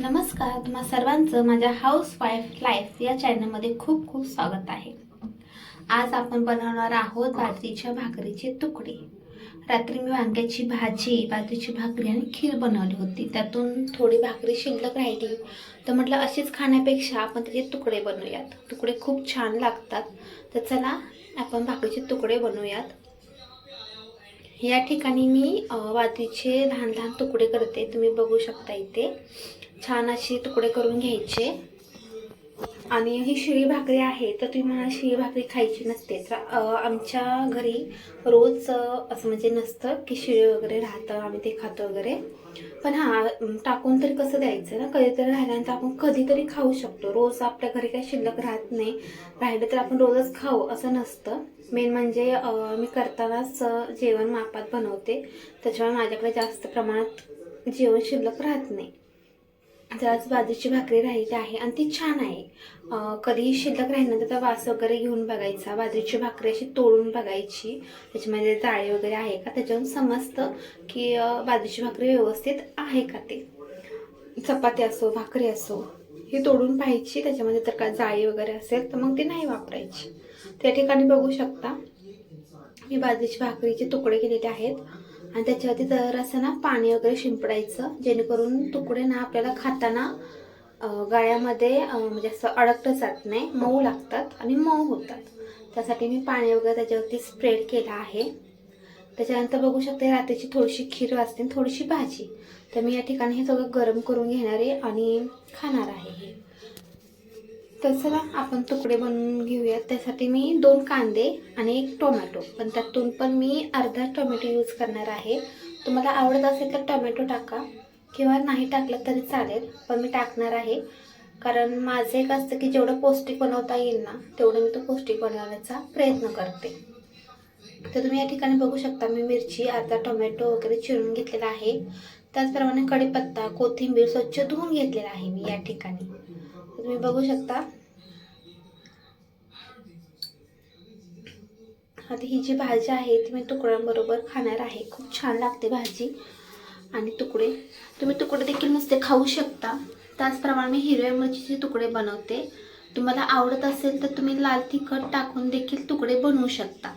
नमस्कार तुम्हा सर्वांचं माझ्या हाऊस वाईफ लाईफ या चॅनलमध्ये खूप खूप स्वागत आहे. आज आपण बनवणार आहोत बाजरीच्या भाकरीचे तुकडे. रात्री मी वांग्याची भाजी बाजरीची भाकरी आणि खीर बनवली होती. त्यातून थोडी भाकरी शिल्लक राहिली. तर म्हटलं अशीच खाण्यापेक्षा आपण त्याचे तुकडे बनवूयात. तुकडे खूप छान लागतात. तर चला आपण भाकरीचे तुकडे बनवूयात. या ठिकाणी मी बाजरीचे लहान लहान तुकडे करते. तुम्ही बघू शकता इथे. छान असे तुकडे करून घ्यायचे. आणि ही शिळी भाकरी आहे तर तुम्ही मला शिळी भाकरी खायची नसते तर आमच्या घरी रोज असं म्हणजे नसतं की शिळी वगैरे राहतं आम्ही ते खातो वगैरे. पण हां टाकून तरी कसं द्यायचं ना? कधीतरी राहिल्यानंतर आपण कधीतरी खाऊ शकतो. रोज आपल्या घरी काही शिल्लक राहत नाही. राहिलं तर आपण रोजच खाऊ असं नसतं. मेन म्हणजे मी करतानाच जेवण मापात बनवते. त्याच्यामुळे माझ्याकडे जास्त प्रमाणात जेवण शिल्लक राहत नाही. तर आज बाजूची भाकरी राहिली आहे आणि ती छान आहे. कधीही शिल्लक राहिल्यानंतर त्याचा वास वगैरे घेऊन बघायचा बाजरीची भाकरी अशी तोडून बघायची. त्याच्यामध्ये जाळी वगैरे आहे का? त्याच्यावरून समजतं की बाजूची बाजरीची भाकरी व्यवस्थित आहे का ते? चपाती असो भाकरी असो ही तोडून पाहायची. त्याच्यामध्ये तर का जाळी वगैरे असेल तर मग ती नाही वापरायची. त्या ठिकाणी बघू शकता. मी बाजरीची भाकरीचे तुकडे केलेले आहेत. आणि त्याच्यावरती जरासं ना पाणी वगैरे शिंपडायचं जेणेकरून तुकडे ना आपल्याला खाताना गाळ्यामध्ये गळ्यामध्ये म्हणजे असं अडकलं जात नाही मऊ लागतात आणि मऊ होतात. त्यासाठी मी पाणी वगैरे त्याच्यावरती स्प्रेड केलं आहे. त्याच्यानंतर बघू शकते रात्रीची थोडीशी खीर असते आणि थोडीशी भाजी. तर मी या ठिकाणी हे सगळं गरम करून घेणार आहे आणि खाणार आहे हे. तर चला आपण तुकडे बनवून घेऊयात. त्यासाठी मी दोन कांदे आणि एक टोमॅटो. पण त्यातून पण मी अर्धा टोमॅटो यूज करणार आहे. तुम्हाला आवडत असेल तर टोमॅटो टाका. किंवा नाही टाकलं तरी चालेल पण मी टाकणार आहे. कारण माझं एक असतं की जेवढं पौष्टिक बनवता येईल ना तेवढं मी तो पौष्टिक बनवण्याचा प्रयत्न करते. तर तुम्ही या ठिकाणी बघू शकता मी मिरची अर्धा टोमॅटो वगैरे चिरून घेतलेला आहे. त्याचप्रमाणे कढीपत्ता कोथिंबीर स्वच्छ धुवून घेतलेला आहे मी या ठिकाणी. तुम्ही बघू शकता. आता ही जी भाजी आहे ती मी तुकड्यांबरोबर खाणार आहे. खूप छान लागते भाजी आणि तुकडे. तुम्ही तुकडे देखील नुसते खाऊ शकता. त्याचप्रमाणे मी हिरव्या मिरचीचे तुकडे बनवते. तुम्हाला आवडत असेल तर तुम्ही लाल तिखट टाकून देखील तुकडे बनवू शकता.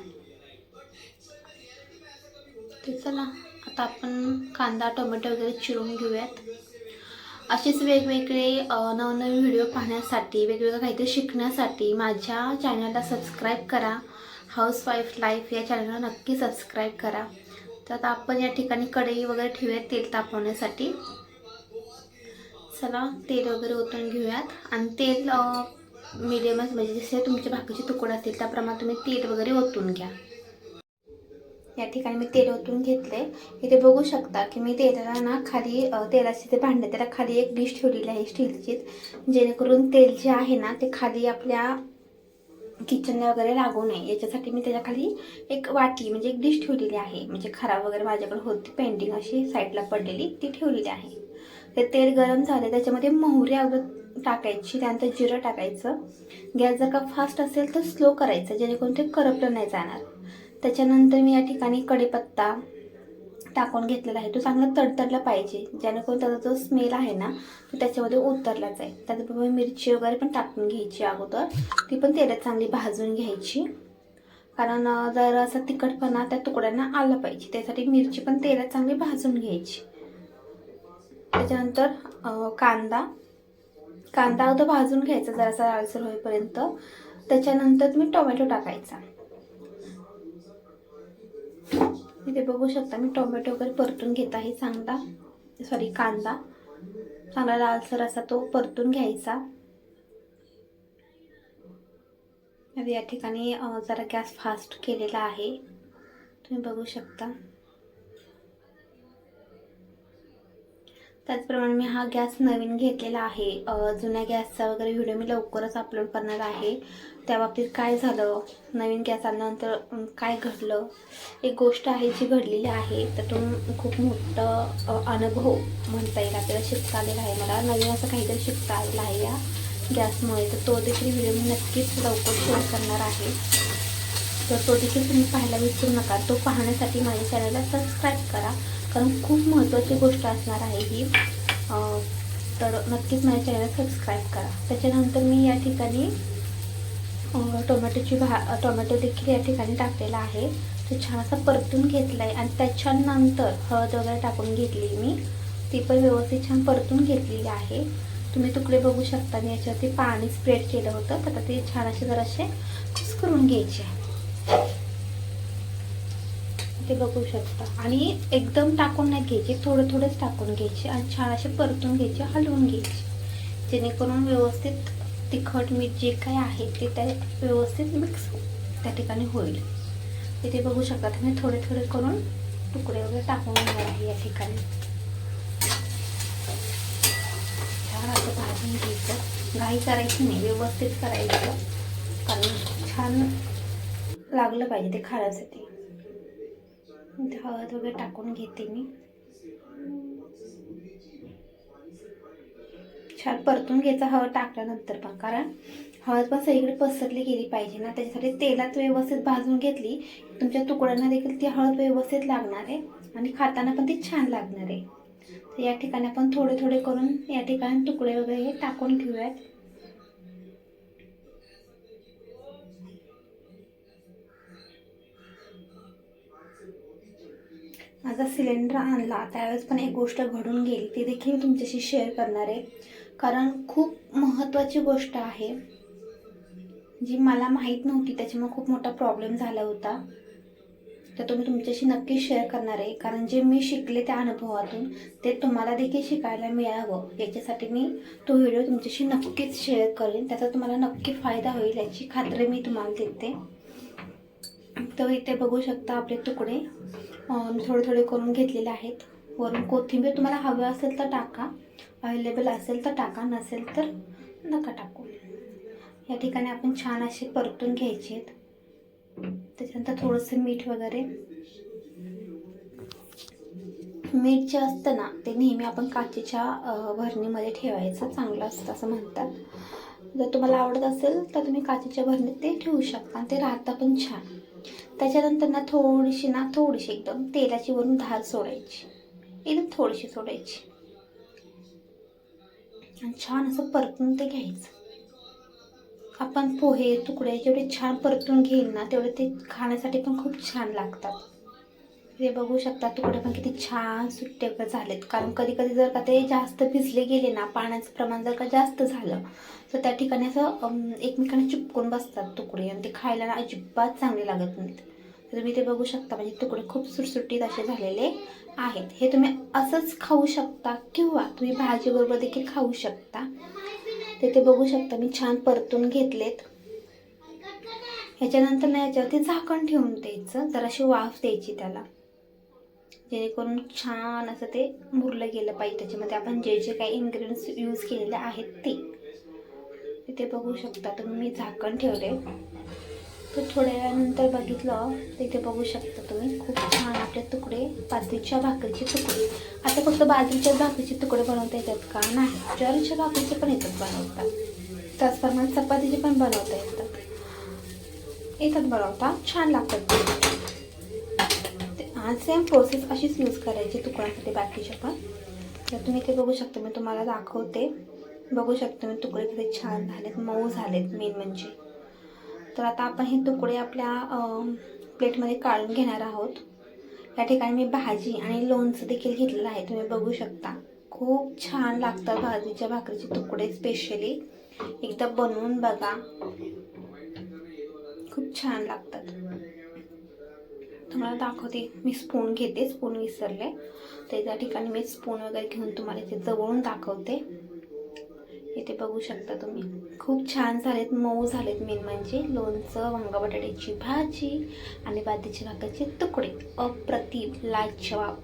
ते चला आता आपण कांदा टोमॅटो वगैरे चिरून घेऊयात. असेच वेगवेगळे अ, नवनवीन व्हिडिओ पाहण्यासाठी वेगवेगळं काहीतरी शिकण्यासाठी माझ्या चॅनलला सबस्क्राईब करा. हाऊस वाईफ लाईफ या चॅनलला नक्की सबस्क्राईब करा. तर आता आपण या ठिकाणी कढई वगैरे ठेवूयात तेल तापवण्यासाठी. चला तेल वगैरे ओतून घेऊयात. आणि तेल मिडियमच म्हणजे जसे तुमचे भाकीचे तुकडे असतील त्याप्रमाणे तुम्ही तेल वगैरे ओतून घ्या. या ठिकाणी मी तेल ओतून घेतले. इथे बघू शकता की मी तेलाला ना खाली तेलाचे ते भांडे त्याला खाली एक डिश ठेवलेली आहे स्टीलचीच. जेणेकरून तेल जे आहे ना ते खाली आपल्या किचनला वगैरे लागू नये. याच्यासाठी मी त्याच्याखाली एक वाटी म्हणजे एक डिश ठेवलेली आहे. म्हणजे खराब वगैरे माझ्याकडे होती पेंटिंग अशी साईडला पडलेली ती ठेवलेली आहे. ते तेल गरम झाले त्याच्यामध्ये मोहरी अगोदर टाकायची त्यानंतर जिरं टाकायचं. गॅस जर का फास्ट असेल तर स्लो करायचं जेणेकरून ते करपलं नाही जाणार. त्याच्यानंतर मी या ठिकाणी कढीपत्ता टाकून घेतलेला आहे. तो चांगला तडतडला पाहिजे. जेणेकरून त्याचा जो स्मेल आहे ना तो त्याच्यामध्ये उतरला जाईल त्याचबरोबर मिरची वगैरे पण टाकून घ्यायची अगोदर. ती पण तेलात चांगली भाजून घ्यायची. कारण जर असा तिखटपणा त्या तुकड्यांना आला पाहिजे. त्यासाठी मिरची पण तेलात चांगली भाजून घ्यायची. त्याच्यानंतर कांदा. कांदा अगोदर भाजून घ्यायचा जरासा लालसर होईपर्यंत. त्याच्यानंतर तुम्ही टोमॅटो टाकायचा. इथे बघू शकता. मी टोमॅटो वगैरे परतून घेत आहे चांगला. सॉरी कांदा. चांगला लालसर असा तो परतून घ्यायचा. या ठिकाणी जरा गॅस फास्ट केलेला आहे. तुम्ही बघू शकता. त्याचप्रमाणे मी हा गॅस नवीन घेतलेला आहे. जुन्या गॅसचा वगैरे व्हिडिओ मी लवकरच अपलोड करणार आहे. त्या बाबतीत काय झालं? नवीन गॅस आल्यानंतर काय घडलं? एक गोष्ट आहे जी घडलेली आहे. त्यातून खूप मोठं अनुभव म्हणता येईल. आपल्याला शिकता आलेला आहे. मला नवीन असं काहीतरी शिकता आलेलं आहे या गॅसमुळे. तर तो देखील व्हिडिओ मी नक्कीच लवकर शेअर करणार आहे. तर तो देखील तुम्ही पाहायला विसरू नका. तो पाहण्यासाठी माझ्या चॅनलला सबस्क्राईब करा. कारण खूप महत्त्वाची गोष्ट असणार आहे ही. तर नक्कीच माझ्या चॅनल सबस्क्राईब करा. त्याच्यानंतर मी या ठिकाणी टोमॅटोची भा टोमॅटो देखील या ठिकाणी टाकलेला आहे. तो छान असा परतून घेतला आहे आणि त्याच्यानंतर हळद वगैरे टाकून घेतली मी. ती पण व्यवस्थित छान परतून घेतलेली आहे. तुम्ही तुकडे बघू शकता मी याच्यावरती पाणी स्प्रेड केलं होतं. तर ते छान असे जरासे करून घ्यायचे ते बघू शकता. आणि एकदम टाकून नाही घ्यायचे थोडं थोडंच टाकून घ्यायचे आणि छान असे परतून घ्यायची हलवून घ्यायची. जेणेकरून व्यवस्थित तिखट मीठ जे काही आहे ते त्या व्यवस्थित मिक्स त्या ठिकाणी होईल. इथे बघू शकता तुम्ही थोडे थोडे करून तुकडे वगैरे टाकून घेणार आहे या ठिकाणी. छान असं भाजून घ्यायचं. घाई करायची नाही व्यवस्थित करायचं. कारण छान लागलं पाहिजे ते खाण्यासाठी. हळद वगैरे टाकून घेते मी. छान परतून घ्यायचा हळद टाकल्यानंतर पण कारण हळद पण सगळीकडे पसरली गेली पाहिजे ना त्याच्यासाठी तेलात व्यवस्थित भाजून घेतली तुमच्या तुकड्यांना देखील ती हळद व्यवस्थित लागणार आहे आणि खाताना पण ती छान लागणार आहे. तर या ठिकाणी आपण थोडे थोडे करून या ठिकाणी तुकडे वगैरे हे टाकून घेऊयात. माझा सिलेंडर आणला. त्यावेळेस पण एक गोष्ट घडून गेली. ती देखील तुमच्याशी शेअर करणार आहे. कारण खूप महत्त्वाची गोष्ट आहे जी मला माहीत नव्हती. त्याच्यामुळे खूप मोठा प्रॉब्लेम झाला होता. तर तुम्ही तुमच्याशी नक्की शेअर करणार आहे. कारण जे मी शिकले त्या अनुभवातून ते तुम्हाला देखील शिकायला मिळावं. याच्यासाठी मी तो व्हिडिओ तुमच्याशी नक्कीच शेअर करेन. त्याचा तुम्हाला नक्की फायदा होईल याची खात्री मी तुम्हाला देते. तर इथे बघू शकता आपले तुकडे. थोडे थोडे करून घेतलेले आहेत. वरून कोथिंबीर तुम्हाला हवं असेल तर टाका. अवेलेबल असेल तर टाका नसेल तर नका टाकू. या ठिकाणी आपण छान असे परतून घ्यायचे आहेत. त्याच्यानंतर थोडंसं मीठ वगैरे. मीठ जे असतं ना ते नेहमी आपण काचेच्या भरणीमध्ये ठेवायचं. चांगलं असतं असं म्हणतात. जर तुम्हाला आवडत असेल तर तुम्ही काचेच्या भरणीत ते ठेवू शकता. आणि ते राहतं पण छान. त्याच्यानंतर ना थोडीशी ना थोडीशी एकदम तेलाची वरून धार सोडायची. एकदम थोडीशी सोडायची. आणि छान असं परतून ते घ्यायचं. आपण पोहे तुकडे जेवढे छान परतून घेईल ना तेवढे ते खाण्यासाठी पण खूप छान लागतात. ते बघू शकता तुकडे पण किती छान सुट्टे झालेत. कारण कधी कधी जर का ते जास्त भिजले गेले ना पाण्याचं प्रमाण जर का जास्त झालं तर त्या ठिकाणी असं एकमेकांना चिपकून बसतात तुकडे. आणि ते खायला ना अजिबात चांगले लागत नाहीत. तुम्ही ते बघू शकता. म्हणजे तुकडे खूप सुटसुटीत असे झालेले आहेत. हे तुम्ही असंच खाऊ शकता किंवा तुम्ही भाजीबरोबर देखील खाऊ शकता. ते ते बघू शकता. मी छान परतून घेतलेत. ह्याच्यानंतर ना याच्यावरती झाकण ठेवून द्यायचं. जराशी वाफ द्यायची त्याला. जेणेकरून छान असं ते मुरलं गेलं पाहिजे. त्याच्यामध्ये आपण जे जे काही इन्ग्रेडियंट्स यूज केलेले आहेत ते. ते बघू शकता. तुम्ही मी झाकण ठेवले तर थोड्या वेळानंतर बघितलं. तिथे इथे बघू शकता तुम्ही. खूप छान आपले तुकडे. बाजरीच्या भाकरीचे तुकडे. आता फक्त बाजरीच्या भाकरीचे तुकडे बनवता येतात का? नाही. ज्वारीच्या भाकरीचे पण येतात बनवता त्याचप्रमाणे चपातीचे पण बनवता येतात. येतात बनवता. छान लागतात. ते सेम प्रोसेस अशीच यूज करायची तुकड्यासाठी बाकीच्या पण. तर तुम्ही ते बघू शकता. मी तुम्हाला दाखवते. बघू शकता मी तुकडे किती छान झालेत. मऊ झालेत. मेन म्हणजे. तर आता आपण हे तुकडे आपल्या प्लेटमध्ये काढून घेणार आहोत. या ठिकाणी मी भाजी आणि लोणचं देखील घेतलेलं आहे. तुम्ही बघू शकता. खूप छान लागतात भाजीच्या भाकरीचे तुकडे स्पेशली एकदा बनवून बघा. खूप छान लागतात. तुम्हाला दाखवते. मी स्पून घेते. स्पून विसरले. तर त्या ठिकाणी मी स्पून वगैरे घेऊन तुम्हाला इथे जवळून दाखवते. इथे बघू शकता तुम्ही. खूप छान झालेत मऊ झालेत मेन म्हणजे लोणचं वांगा बटाट्याची भाजी आणि बादीच्या भागाचे तुकडे. अप्रतिम. लाजवाब